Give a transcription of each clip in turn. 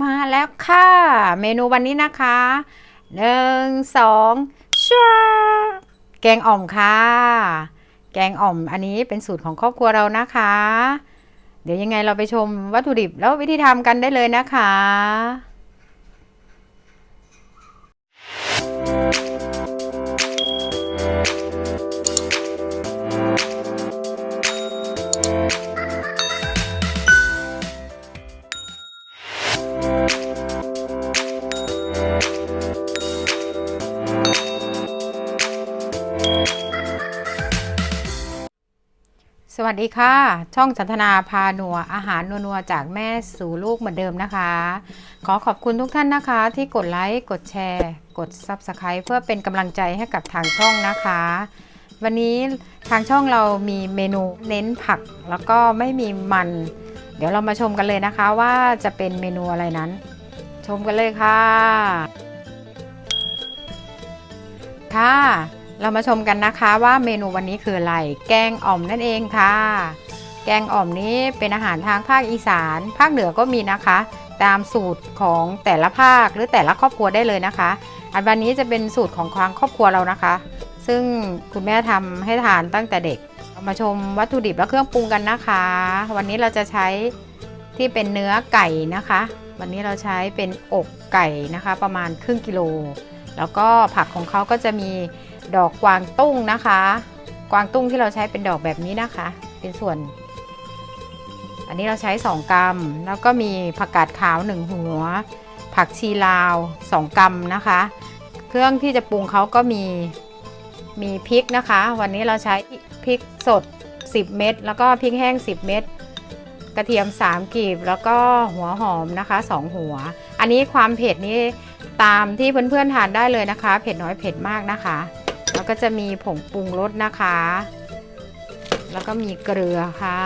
มาแล้วค่ะ เมนูวันนี้นะคะหนึ่งสองชัวแกงอ่อมค่ะ แกงอ่อมอันนี้เป็นสูตรของครอบครัวเรานะคะ เดี๋ยวยังไงเราไปชมวัตถุดิบแล้ววิธีทำกันได้เลยนะคะ สวัสดีค่ะ ช่องจันทนาพาหนัวอาหารนัวๆจากแม่สู่ลูกเหมือนเดิมนะคะ ขอขอบคุณทุกท่านนะคะ ที่กดไลค์กดแชร์ กด Subscribe เพื่อเป็นกำลังใจให้กับทางช่องนะคะ วันนี้ทางช่องเรามีเมนูเน้นผักแล้วก็ไม่มีมัน เดี๋ยวเรามาชมกันเลยนะคะว่าจะเป็นเมนูอะไรนั้น ชมกันเลยค่ะค่ะ เรามาชมกันนะคะว่าเมนูวันนี้คืออะไร แกงอ่อมนั่นเองค่ะ แกงอ่อมนี้เป็นอาหารทางภาคอีสาน ภาคเหนือก็มีนะคะ ตามสูตรของแต่ละภาคหรือแต่ละครอบครัวได้เลยนะคะ อันวันนี้จะเป็นสูตรของทางครอบครัวเรานะคะ ซึ่งคุณแม่ทำให้ทานตั้งแต่เด็กเรามาชมวัตถุดิบและเครื่องปรุงกันนะคะ วันนี้เราจะใช้ที่เป็นเนื้อไก่นะคะ วันนี้เราใช้เป็นอกไก่นะคะ ประมาณครึ่งกิโล แล้วก็ผักของเขาก็จะมี ดอกกวางตุ้งนะคะ กวางตุ้งที่เราใช้เป็นดอกแบบนี้นะคะ เป็นส่วน อันนี้เราใช้ 2 กรัม แล้วก็มีผักกาดขาว 1 หัว ผักชีลาว 2 กรัมนะคะ เครื่องที่จะปรุงเขาก็มีมีพริกนะคะ วันนี้เราใช้พริกสด 10 เม็ดแล้วก็พริกแห้ง 10 เม็ดกระเทียม 3กีบแล้วก็หัวหอมนะคะ 2 หัว อันนี้ความเผ็ดนี้ตามที่เพื่อนๆทานได้เลยนะคะ เผ็ดน้อยเผ็ดมากนะคะ แล้วก็จะมีผงปรุงรสนะคะ แล้วก็มีเกลือค่ะ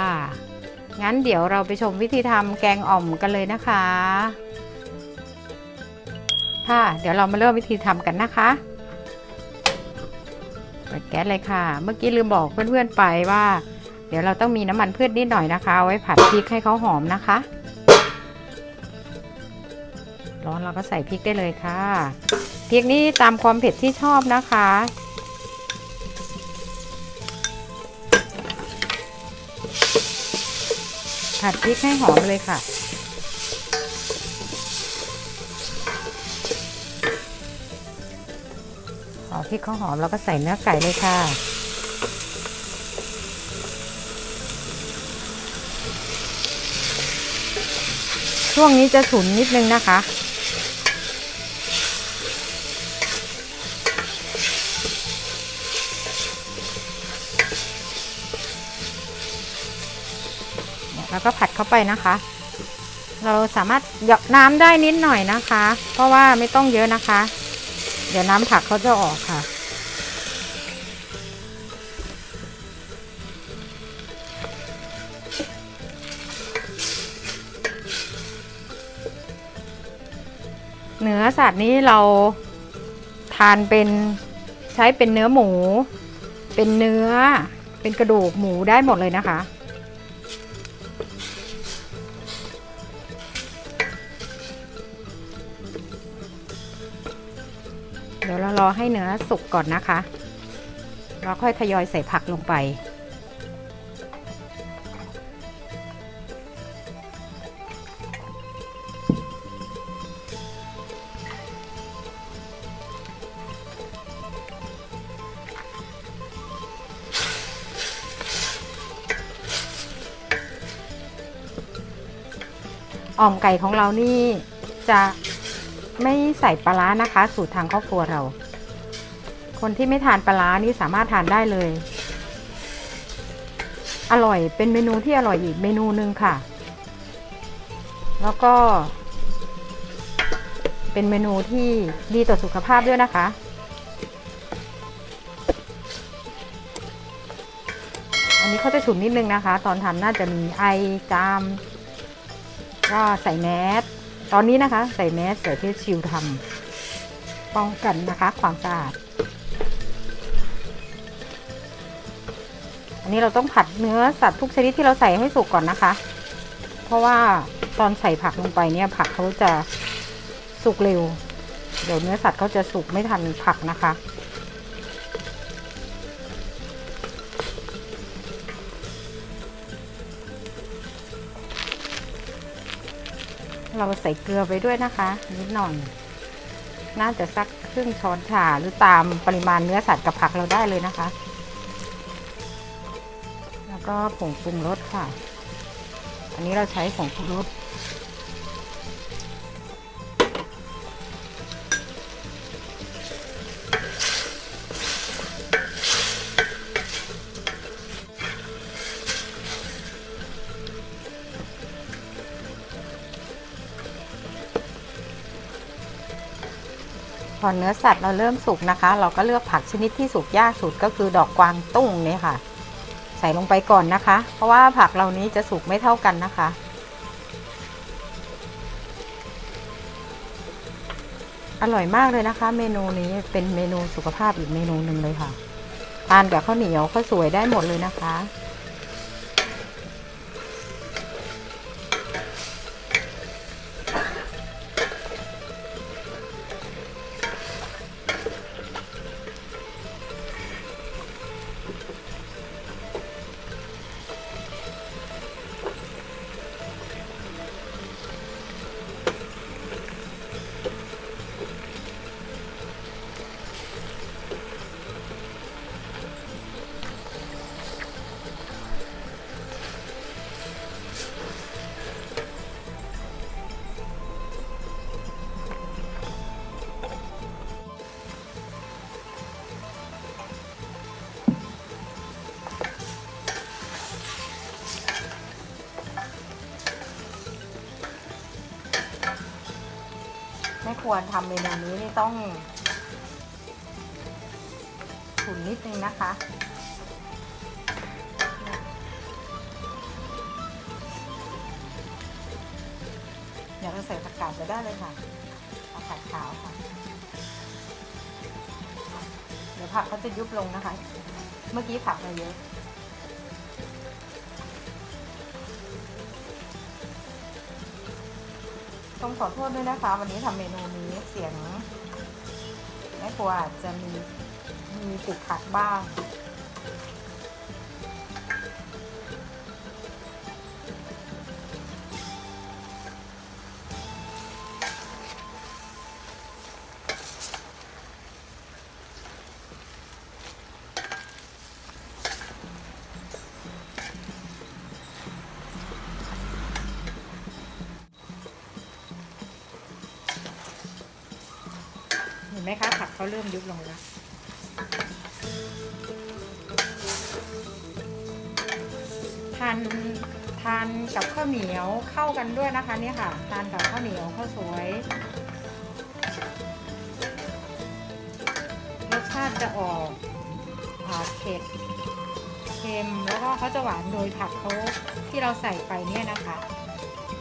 งั้นเดี๋ยวเราไปชมวิธีทำแกงอ่อมกันเลยนะคะ ค่ะ เดี๋ยวเรามาเริ่มวิธีทำกันนะคะเปิดแก๊สเลยค่ะ เมื่อกี้ลืมบอกเพื่อนๆไปว่า เดี๋ยวเราต้องมีน้ำมันพืชนิดหน่อยนะคะเอาไว้ผัดพริกให้เขาหอมนะคะ ร้อนเราก็ใส่พริกได้เลยค่ะพริกนี่ตามความเผ็ดที่ชอบนะคะ ผัดพริกให้หอมเลยค่ะพอพริกเขาหอมเราก็ใส่เนื้อไก่เลยค่ะช่วงนี้จะฉุนนิดนึงนะคะ แล้วก็ผัดเข้าไปนะคะ เราสามารถหยอกน้ำได้นิดหน่อยนะคะ เพราะว่าไม่ต้องเยอะนะคะ เดี๋ยวน้ำผักเขาจะออกค่ะ เนื้อสัตว์นี้เราทานเป็นใช้เป็นเนื้อหมู เป็นเนื้อ เป็นกระดูกหมูได้หมดเลยนะคะ เดี๋ยวเรารอให้เนื้อสุกก่อนนะคะ เราค่อยทยอยใส่ผักลงไป อ่อมไก่ของเรานี่จะ ไม่ใส่ปลาร้านะคะ สูตรทางครอบครัวเรา คนที่ไม่ทานปลาร้านี่สามารถทานได้เลย อร่อยเป็นเมนูที่อร่อยอีกเมนูหนึ่งค่ะ แล้วก็ เป็นเมนูที่ดีต่อสุขภาพด้วยนะคะอันนี้เขาจะฉุนนิดนึงนะคะ ตอนทำน่าจะมีไอจาม ก็ใส่แมส ตอนนี้นะคะ ใส่แมสใส่เทสชิลทำป้องกันนะคะ ความสะอาด อันนี้เราต้องผัดเนื้อสัตว์ทุกชนิดที่เราใส่ให้สุกก่อนนะคะ เพราะว่าตอนใส่ผักลงไปเนี่ยผักเขาจะสุกเร็ว เดี๋ยวเนื้อสัตว์เขาจะสุกไม่ทันผักนะคะ เราใส่เกลือไปด้วยนะคะ นิดหน่อย น่าจะสักครึ่งช้อนชาหรือตามปริมาณเนื้อสัตว์กับผักเราได้เลยนะคะ แล้วก็ผงปรุงรสค่ะ อันนี้เราใช้ผงปรุงรส อเนื้อสัตว์เราเริ่มสุกนะคะ เราก็เลือกผักชนิดที่สุกยากสุดก็คือดอกกวางตุ้งเนี่ยค่ะ ใส่ลงไปก่อนนะคะ เพราะว่าผักเหล่านี้จะสุกไม่เท่ากันนะคะ อร่อยมากเลยนะคะ เมนูนี้เป็นเมนูสุขภาพอีกเมนูหนึ่งเลยค่ะทานกับข้าวเหนียวข้าวสวยได้หมดเลยนะคะ ไม่ควรทำเมนูนี้นี่ต้องขุนนิดนึงนะคะเดี๋ยวเราใส่ผักกาดไปได้เลยค่ะผักกาดขาวค่ะ เดี๋ยวผักเขาจะยุบลงนะคะ เมื่อกี้ผักมาเยอะ ต้องขอโทษด้วยนะคะ วันนี้ทำเมนูนี้เสียงแม่ครัวอาจจะมีมีติดขัดบ้าง ไหมคะผักเขาเริ่มยุบลงแล้วทานทานกับข้าวเหนียวเข้ากันด้วยนะคะเนี่ยค่ะ ทานกับข้าวเหนียวข้าวสวยรสชาติจะออกเผ็ดเค็มแล้วก็เขาจะหวานโดยผักเขาที่เราใส่ไปเนี่ยนะคะ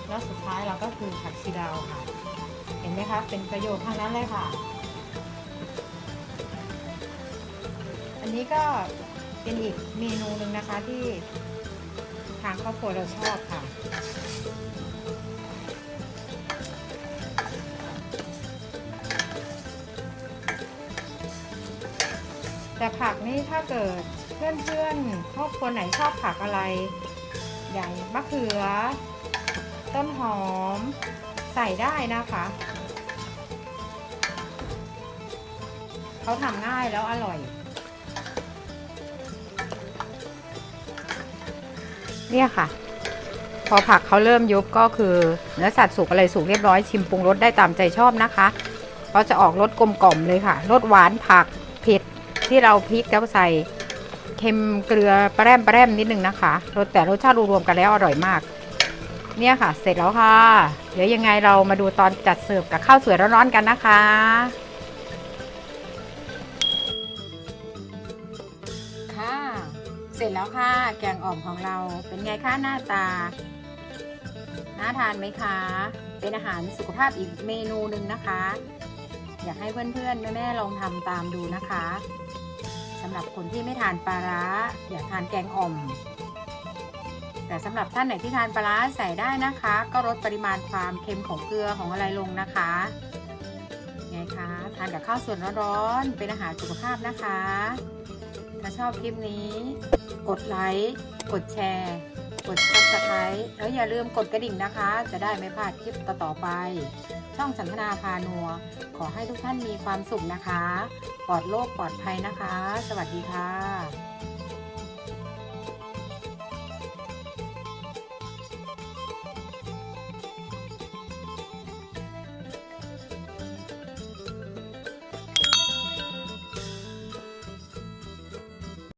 แล้วสุดท้ายเราก็คือผักชีดาวค่ะ เห็นไหมคะเป็นประโยชน์ทั้งนั้นเลยค่ะ นี้ก็เป็นอีกเมนูหนึ่งนะคะที่ทางครอบครัวเราชอบค่ะ แต่ผักนี่ถ้าเกิดเพื่อนๆครอบครัวไหนชอบผักอะไร อย่างมะเขือ ต้นหอม ใส่ได้นะคะเขาทำง่ายแล้วอร่อย เนี่ยค่ะ พอผักเขาเริ่มยุบก็คือเนื้อสัตว์สุกอะไรสุกเรียบร้อยชิมปรุงรสได้ตามใจชอบนะคะก็จะออกรสกลมกล่อมเลยค่ะรสหวานผักเผ็ดที่เราพริกแล้วใส่เค็มเกลือปลาแรมปลาแรมนิดนึงนะคะรสแต่รสชาติรวมๆกันแล้วอร่อยมาก เนี่ยค่ะ เสร็จแล้วค่ะ เดี๋ยวยังไงเรามาดูตอนจัดเสิร์ฟกับข้าวสวยร้อนๆกันนะคะ เสร็จแล้วค่ะ แกงอ่อมของเราเป็นไงคะหน้าตา น่าทานไหมคะ เป็นอาหารสุขภาพอีกเมนูหนึ่งนะคะ อยากให้เพื่อนๆแม่ๆลองทำตามดูนะคะสำหรับคนที่ไม่ทานปลาร้า อยากทานแกงอ่อม แต่สำหรับท่านไหนที่ทานปลาร้าใส่ได้นะคะ ก็ลดปริมาณความเค็มของเกลือของอะไรลงนะคะไงคะทานกับข้าวส่วยร้อนๆเป็นอาหารสุขภาพนะคะ ถ้าชอบคลิปนี้ กดไลค์ กดแชร์ กดซับสไครต์แล้วอย่าลืมกดกระดิ่งนะคะ จะได้ไม่พลาดคลิปต่อๆไป ช่องสันทนาพานัว ขอให้ทุกท่านมีความสุขนะคะ ปลอดโรคปลอดภัยนะคะ สวัสดีค่ะ